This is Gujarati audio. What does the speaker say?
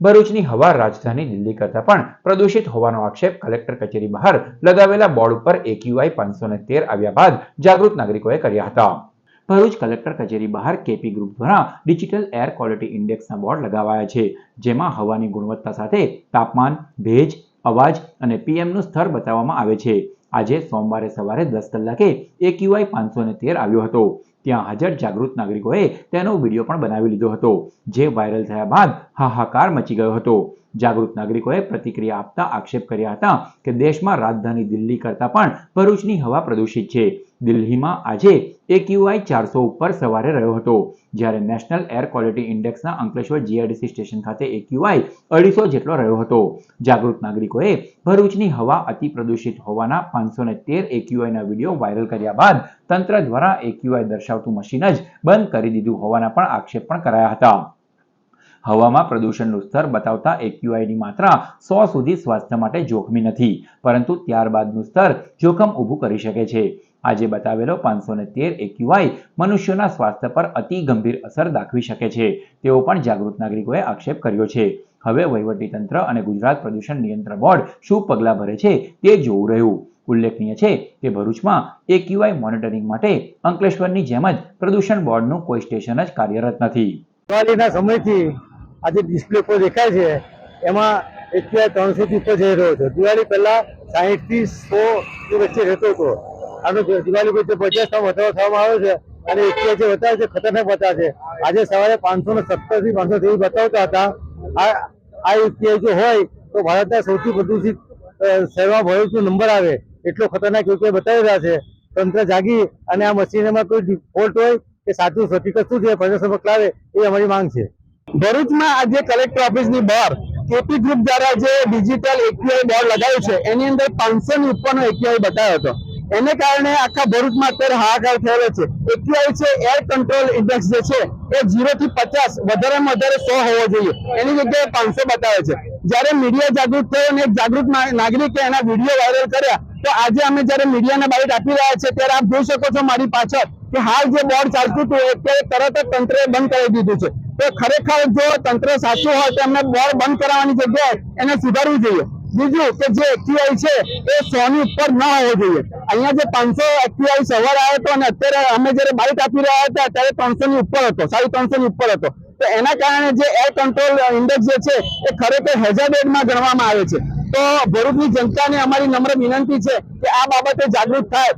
ભરૂચની હવા રાજધાની દિલ્હી કરતાં પણ પ્રદૂષિત હોવાનો આક્ષેપ કલેક્ટર કચેરી બહાર લગાવેલા બોર્ડ ઉપર એક્યુઆઈ પાંચસો ને તેર આવ્યા બાદ જાગૃત નાગરિકોએ કર્યા હતા. ભરૂચ કલેક્ટર કચેરી બહાર કેપી ગ્રુપ દ્વારા ડિજિટલ એર ક્વોલિટી ઇન્ડેક્સના બોર્ડ લગાવાયા છે, જેમાં હવાની ગુણવત્તા સાથે તાપમાન, ભેજ, અવાજ અને પીએમનું સ્તર બતાવવામાં આવે છે. આજે સોમવારે સવારે દસ કલાકે એક્યુઆઈ પાંચસો તેર આવ્યો હતો. ત્યાં હાજર જાગૃત નાગરિકોએ તેનો વીડિયો પણ બનાવી લીધો હતો, જે વાયરલ થયા બાદ હાહાકાર મચી ગયો હતો. જાગૃત નાગરિકોએ પ્રતિક્રિયા આપતા, આક્ષેપ કર્યા હતા કે દેશમાં રાજધાની દિલ્હી કરતાં પણ ભરૂચની હવા પ્રદૂષિત છે. દિલ્હીમાં આજે એક્યુઆઈ ચારસો ઉપર સવારે રહ્યો હતો, જ્યારે નેશનલ એર ક્વોલિટી ઇન્ડેક્સના અંકલેશ્વર જીઆઈડીસી સ્ટેશન ખાતે એક્યુઆઈ અઢીસો જેટલો રહ્યો હતો. જાગૃત નાગરિકોએ ભરૂચની હવા અતિ પ્રદૂષિત હોવાના પાંચસો ને તેર એક્યુઆઈના વીડિયો વાયરલ કર્યા બાદ તંત્ર દ્વારા એક્યુઆઈ દર્શાવતું મશીન જ બંધ કરી દીધું હોવાના પણ આક્ષેપ પણ કરાયા હતા. હવામાં પ્રદૂષણનું સ્તર બતાવતા એક્યુઆઈની માત્રા સો સુધી સ્વાસ્થ્ય માટે જોખમી નથી, પરંતુ ત્યારબાદનું સ્તર જોખમ ઊભું કરી શકે છે. આજે બતાવેલો પાંચસો ને તેર એક્યુઆઈ મનુષ્યોના સ્વાસ્થ્ય પર અતિ ગંભીર અસર દાખવી શકે છે. તેવો પણ જાગૃત નાગરિકોએ આક્ષેપ કર્યો છે. હવે વહીવટીતંત્ર અને ગુજરાત પ્રદૂષણ નિયંત્રણ બોર્ડ શું પગલાં ભરે છે તે જોવું રહ્યું. ઉલ્લેખનીય છે કે ભરૂચમાં એક્યુઆઈ મોનિટરિંગ માટે અંકલેશ્વરની જેમ જ પ્રદૂષણ બોર્ડનું કોઈ સ્ટેશન જ કાર્યરત નથી. દિવાળીના સમયથી આજે ડિસ્પ્લે પર દેખાય છે એમાં એકથી ત્રણસો થી ઉપર જઈ રહ્યો છે. દિવાળી પહેલા સાહીઠથી સો વચ્ચે રહેતો હતો. આનો જે દિવાળી પછી પચાસ નો વધારો થવામાં આવ્યો છે અને એકથી જે બતાવે છે ખતરનાક બતાવે છે. આજે સવારે પાંચસો ને સત્તરથી પાંચસો ત્રેવીસ બતાવતા હતા. આ આ યુપીઆઈ જો હોય તો ભારતના સૌથી અ, શહેરમાં ભરૂચનો નંબર આવે એટલો ખતરનાક યુપીઆઈ બતાવી રહ્યા છે. તંત્ર જાગી અને આ મશીનમાં કોઈ ડિફોલ્ટ હોય કે સાચું હકીકત શું છે પ્રજાસભક પર લાવે એ અમારી માંગ છે. ભરૂચમાં આજે કલેક્ટર ઓફિસની બહાર કેપી ગ્રુપ દ્વારા જે ડિજિટલ એપીઆઈ બોર્ડ લગાવ્યું છે, એની અંદર પાંચસો ની ઉપરનો એપીઆઈ બતાવ્યો હતો. એને કારણે આખા ભરૂચમાં અત્યારે હાહાકાર થયેલો છે. એપીઆઈ છે એર કંટ્રોલ ઇન્ડેક્સ જે છે, એ ઝીરો થી પચાસ, વધારેમાં વધારે સો હોવો જોઈએ. એની જગ્યાએ પાંચસો બતાવે છે. જ્યારે મીડિયા જાગૃત થયો અને એક જાગૃત નાગરિકે એના વીડિયો વાયરલ કર્યા, તો આજે અમે જ્યારે મીડિયાને બાઇટ આપી રહ્યા છે ત્યારે આપ જોઈ શકો છો મારી પાછળ કે હાલ જે બોર્ડ ચાલતું હતું, એ તરત જ તંત્રએ બંધ કરી દીધું છે. તો ખરેખર જો તંત્ર સાચું હોય તો એમને બોર્ડ બંધ કરાવવાની જગ્યાએ એને સુધારવું જોઈએ. બીજું કે જે એક્યુઆઈ છે, એ સો ની ઉપર ન હોવો જોઈએ. અહીંયા જે પાંચસો એક્યુઆઈ સવારે આવ્યો હતો અને અત્યારે અમે જયારે બાઇક આપી રહ્યા હતા, ત્યારે ત્રણસો ની ઉપર હતો, સાડી ત્રણસો ની ઉપર હતો. તો એના કારણે જે એર કંટ્રોલ ઇન્ડેક્સ જે છે, એ ખરેખર હેઝાર્ડેડમાં ગણવામાં આવે છે. તો ભરૂચની જનતાને અમારી નમ્ર વિનંતી છે કે આ બાબતે જાગૃત થાય.